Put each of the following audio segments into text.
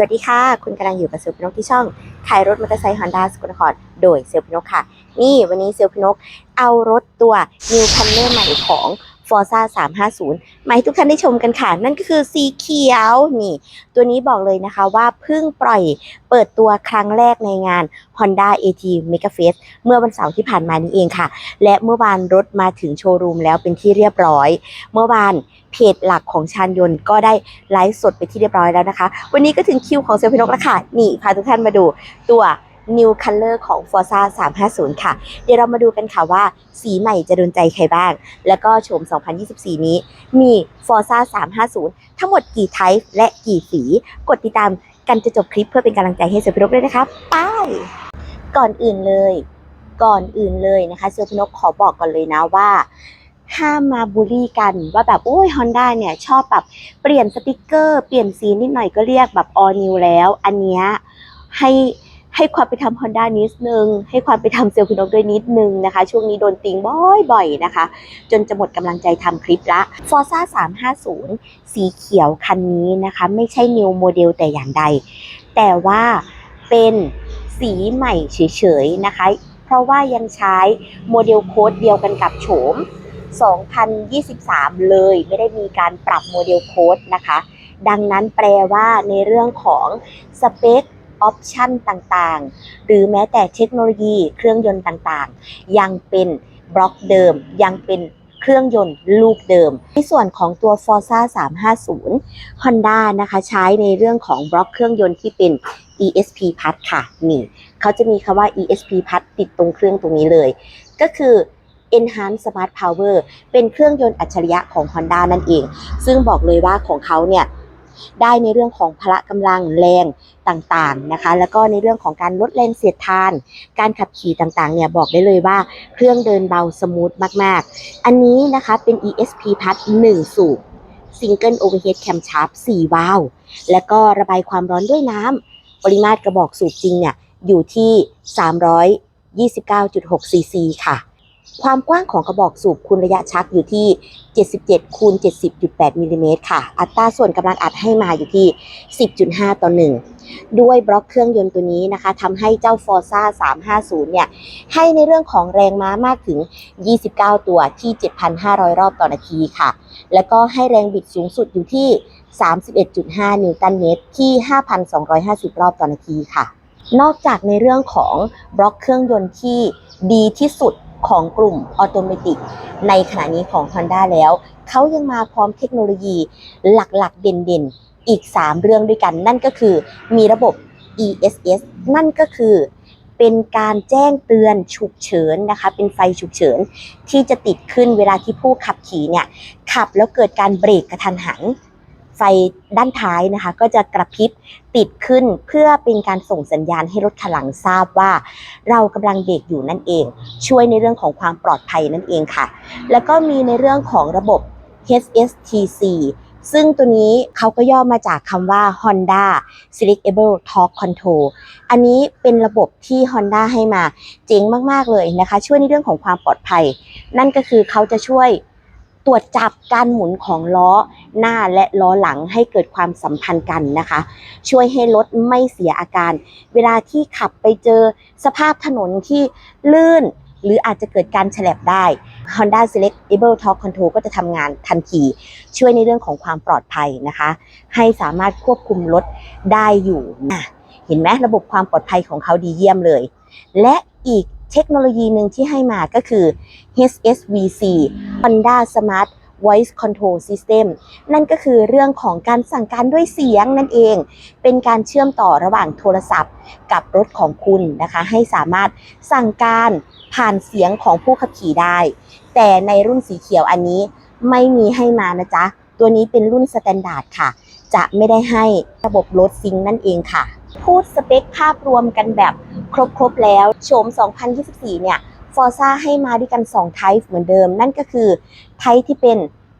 สวัสดีค่ะ คุณกำลังอยู่กับเซลพินกที่ช่องขายรถมอเตอร์ไซค์ฮอนด้าสกุลนครโดยเซลพินกค่ะ นี่วันนี้เซลพินกเอารถตัว New c o m e r ใหม่ของ Forza 350มาให้ทุกท่านได้ชมกันค่ะ นั่นก็คือสีเขียวนี่ ตัวนี้บอกเลยนะคะว่าเพิ่งปล่อยเปิดตัวครั้งแรกในงาน Honda AT Mega Fest เมื่อวันเสาร์ที่ผ่านมานี้เองค่ะ และเมื่อวานรถมาถึงโชว์รูมแล้วเป็นที่เรียบร้อย เมื่อวานเพจหลักของชานยนต์ก็ได้ไลฟ์สดไปที่เรียบร้อยแล้วนะคะ วันนี้ก็ถึงคิวของเซลพินกแล้วค่ะนี่พาทุกท่านมาดูตัว New Color ของ Forza 350 ค่ะ เดี๋ยวเรามาดูกันค่ะว่าสีใหม่จะโดนใจใครบ้าง แล้วก็โฉม 2024 นี้มี Forza 350 ทั้งหมดกี่ไทป์และกี่สี กดติดตามกันจะจบคลิปเพื่อเป็นกำลังใจให้เซลพินกด้วยนะคะไปก่อนอื่นเลย ก่อนอื่นเลยนะคะเซลพินกขอบอกก่อนเลยนะว่าห้ามมาบูลลี่กันว่าแบบโอ้ยฮอนด้าเนี่ยชอบแบบเปลี่ยนสติกเกอร์ เปลี่ยนสีนิดหน่อยก็เรียกแบบ all new แล้ว อันเนี้ยให้ ให้ความไปทำฮอนด้านิดนึง ให้ความไปทำเซลฟินกด้วยนิดนึงนะคะ ช่วงนี้โดนติงบ่อยๆนะคะ จนจะหมดกำลังใจทำคลิปละ Forza 350 สีเขียวคันนี้นะคะ ไม่ใช่ new โมเดลแต่อย่างใด แต่ว่าเป็นสีใหม่เฉยๆนะคะ เพราะว่ายังใช้โมเดลโค้ดเดียวกันกับโฉม 2023 เลยไม่ได้มีการปรับโมเดลโค้ดนะคะ ดังนั้นแปลว่าในเรื่องของสเปค ออปชันต่างๆ หรือแม้แต่เทคโนโลยีเครื่องยนต์ต่างๆ ยังเป็นบล็อกเดิม ยังเป็นเครื่องยนต์ลูกเดิม ในส่วนของตัว Forza 350 Honda นะคะใช้ในเรื่องของบล็อกเครื่องยนต์ที่เป็น ESP Plus ค่ะนี่เขาจะมีคำว่า ESP Plus ติดตรงเครื่องตรงนี้เลย ก็คือ Enhanced Smart Power เป็นเครื่องยนต์อัจฉริยะของ Honda นั่นเอง ซึ่งบอกเลยว่าของเขาเนี่ย ได้ในเรื่องของพละกำลังแรงต่างๆนะคะ แล้วก็ในเรื่องของการลดแรงเสียดทาน การขับขี่ต่างๆเนี่ยบอกได้เลยว่าเครื่องเดินเบาสมูทมากๆ อันนี้นะคะเป็น ESP Plus 1สูบ Single Overhead Camshaft 4วาล์วแล้วก็ระบายความร้อนด้วยน้ำปริมาตรกระบอกสูบจริงเนี่ยอยู่ที่ 329.6ซีซีค่ะ ความกว้างของกระบอกสูบคูณระยะชักอยู่ที่ 77คูณ70.8มิลลิเมตรค่ะ อัตราส่วนกำลังอัดให้มาอยู่ที่ 10.5 ต่อ 1 ด้วยบล็อกเครื่องยนต์ตัวนี้นะคะทำให้เจ้า Forza 350 เนี่ย ให้ในเรื่องของแรงม้ามากถึง 29 ตัวที่ 7,500 รอบต่อนาทีค่ะ แล้วก็ให้แรงบิดสูงสุดอยู่ที่ 31.5 นิวตันเมตรที่ 5,250 รอบต่อนาทีค่ะ นอกจากในเรื่องของบล็อกเครื่องยนต์ที่ดีที่สุด ของกลุ่มออโตเมติกในขณะนี้ของ Honda แล้ว เขายังมาพร้อมเทคโนโลยีหลักๆ เด่นๆ อีก 3 เรื่องด้วยกัน นั่นก็คือมีระบบ ESS นั่นก็คือเป็นการแจ้งเตือนฉุกเฉินนะคะ เป็นไฟฉุกเฉินที่จะติดขึ้นเวลาที่ผู้ขับขี่เนี่ยขับแล้วเกิดการเบรกกระทันหัน ไฟด้านท้ายนะคะ ก็จะกระพริบติดขึ้นเพื่อเป็นการส่งสัญญาณให้รถคันหลังทราบว่า เรากำลังเบรกอยู่นั่นเอง ช่วยในเรื่องของความปลอดภัยนั่นเองค่ะ แล้วก็มีในเรื่องของระบบ HSTC ซึ่งตัวนี้เขาก็ย่อมาจากคำว่า Honda Selectable Torque Control อันนี้เป็นระบบที่ Honda ให้มาเจ๋งมาก ๆ เลยนะคะ ช่วยในเรื่องของความปลอดภัย นั่นก็คือเขาจะช่วย ตรวจจับการหมุนของล้อหน้าและล้อหลังให้เกิดความสัมพันธ์กันนะคะ ช่วยให้รถไม่เสียอาการ เวลาที่ขับไปเจอสภาพถนนที่ลื่น หรืออาจจะเกิดการฉลับได้ Honda Selectable Torque Control ก็จะทำงานทันที ช่วยในเรื่องของความปลอดภัยนะคะ ให้สามารถควบคุมรถได้อยู่นะเห็นไหมระบบความปลอดภัยของเขาดีเยี่ยมเลย และอีก เทคโนโลยีหนึ่งที่ให้มาก็คือ HSVC Honda Smart Voice Control System นั่นก็คือเรื่องของการสั่งการด้วยเสียงนั่นเอง เป็นการเชื่อมต่อระหว่างโทรศัพท์ กับรถของคุณนะคะ ให้สามารถสั่งการผ่านเสียงของผู้ขับขี่ได้ แต่ในรุ่นสีเขียวอันนี้ไม่มีให้มานะจ๊ะ ตัวนี้เป็นรุ่นสแตนดาร์ดค่ะ จะไม่ได้ให้ระบบรถซิงค์นั่นเองค่ะ พูดสเปคภาพรวมกันแบบครบๆแล้ว โฉม 2024 เนี่ย Forza ให้มาด้วยกัน2ไทป์เหมือนเดิม นั่นก็คือไทป์ที่เป็น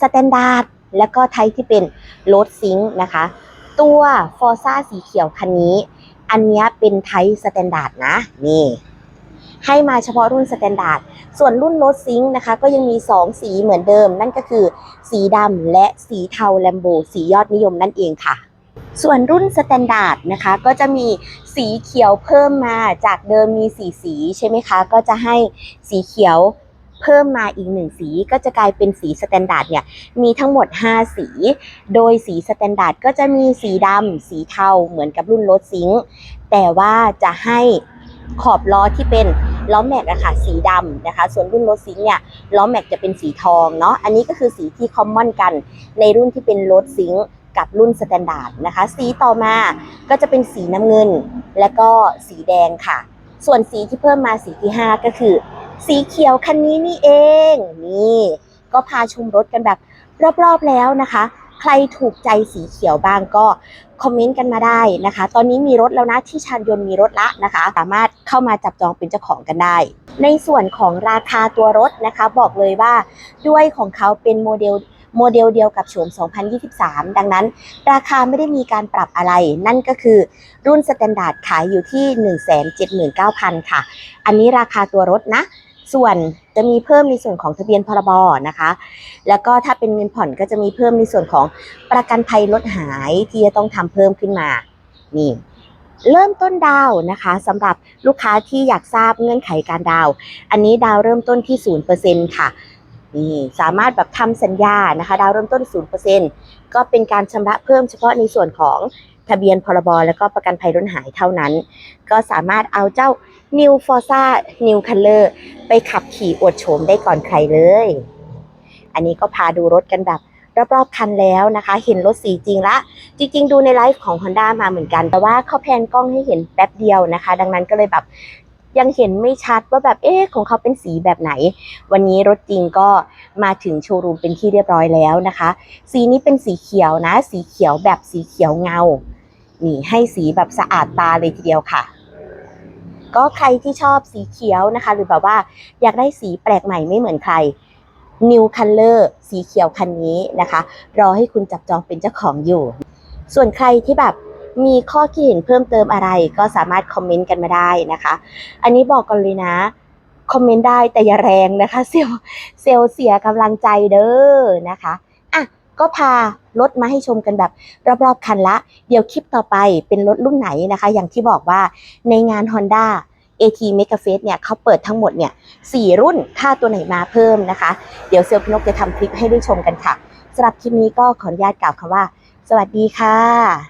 สแตนดาร์ดและก็ไทป์ที่เป็นโรถซิงค์นะคะ ตัว Forza สีเขียวคันนี้ อันนี้เป็นไทป์สแตนดาร์ดนะ นี่ ให้มาเฉพาะรุ่นสแตนดาร์ดส่วนรุ่นโรถซิงค์นะคะ ก็ยังมี 2 สีเหมือนเดิม นั่นก็คือสีดำและสีเทาแลมโบสียอดนิยมนั่นเองค่ะ ส่วนรุ่นสแตนดาร์ดนะคะก็จะมีสีเขียวเพิ่มมาจากเดิมมีสีสีใช่ไหมคะ ก็จะให้สีเขียวเพิ่มมาอีกหนึ่งสีก็จะกลายเป็นสีสแตนดาร์ดเนี่ยมีทั้งหมด 5 สี โดยสีสแตนดาร์ดก็จะมีสีดำสีเทาเหมือนกับรุ่นรถซิงค์แต่ว่าจะให้ขอบล้อที่เป็นล้อแม็กอะค่ะสีดำนะคะ ส่วนรุ่นรถซิงค์เนี่ยล้อแม็กจะเป็นสีทองเนาะอันนี้ก็คือสีที่คอมมอนกันในรุ่นที่เป็นรถซิงค์ กับรุ่นสแตนดาร์ดนะคะ สีต่อมาก็จะเป็นสีน้ำเงิน และก็สีแดงค่ะ ส่วนสีที่เพิ่มมาสีที่ 5 ก็คือ สีเขียวคันนี้นี่เอง นี่ ก็พาชมรถกันแบบรอบๆแล้วนะคะ ใครถูกใจสีเขียวบ้างก็คอมเมนต์กันมาได้นะคะ ตอนนี้มีรถแล้วนะที่ชานยนต์มีรถละนะคะ สามารถเข้ามาจับจองเป็นเจ้าของกันได้ ในส่วนของราคาตัวรถนะคะ บอกเลยว่าด้วยของเขาเป็นโมเดล โมเดลเดียวกับโฉม 2023 ดังนั้น ราคาไม่ได้มีการปรับอะไร นั่นก็คือรุ่นสแตนดาร์ดขายอยู่ที่ 179,000 ค่ะ อันนี้ราคาตัวรถนะส่วนจะมีเพิ่มในส่วนของทะเบียนพรบนะคะ แล้วก็ถ้าเป็นเงินผ่อนก็จะมีเพิ่มในส่วนของประกันภัยรถหายที่จะต้องทำเพิ่มขึ้นมา นี่ เริ่มต้นดาวนะคะสำหรับลูกค้าที่อยากทราบเงื่อนไขการดาว อันนี้ดาวเริ่มต้นที่ 0%ค่ะ นี่สามารถแบบทำสัญญานะคะ ดาวเริ่มต้น 0%ก็เป็นการชำระเพิ่มเฉพาะในส่วนของทะเบียนพรบแล้วก็ประกันภัยรถหายเท่านั้น ก็สามารถเอาเจ้า New Forza New Color ไปขับขี่อวดโฉมได้ก่อนใครเลย อันนี้ก็พาดูรถกันแบบรอบๆคันแล้วนะคะ เห็นรถสีจริงละ จริง ๆ ดูในไลฟ์ของ Honda มาเหมือนกัน แต่ว่าเขาแพนกล้องให้เห็นแป๊บเดียวนะคะ ดังนั้นก็เลยแบบ ยังเห็นไม่ชัดว่าแบบเอ๊ะของเขาเป็นสีแบบไหน วันนี้รถจริงก็มาถึงโชว์รูมเป็นที่เรียบร้อยแล้วนะคะ สีนี้เป็นสีเขียวนะ สีเขียวแบบสีเขียวเงานี่ให้สีแบบสะอาดตาเลยทีเดียวค่ะ ก็ใครที่ชอบสีเขียวนะคะ หรือแบบว่าอยากได้สีแปลกใหม่ไม่เหมือนใคร New Color สีเขียวคันนี้นะคะ รอให้คุณจับจองเป็นเจ้าของอยู่ ส่วนใครที่แบบ มีข้อคิดเห็นเพิ่มเติมอะไร ก็สามารถคอมเมนต์กันมาได้นะคะ อันนี้บอกกันเลยนะคอมเมนต์ได้แต่อย่าแรงนะคะเซลเซลเสียกำลังใจเด้อนะคะอะก็พารถมาให้ชมกันแบบรอบๆคันละ เดี๋ยวคลิปต่อไปเป็นรถรุ่นไหนนะคะ อย่างที่บอกว่าในงาน Honda AT Mega Fest เนี่ยเขาเปิดทั้งหมดเนี่ยสี่รุ่นถ้าตัวไหนมาเพิ่มนะคะ เดี๋ยวเซลลพนกจะทำคลิปให้ได้ชมกันค่ะสำหรับคลิปนี้ก็ขออนุญาตกล่าวคำว่า สวัสดีค่ะ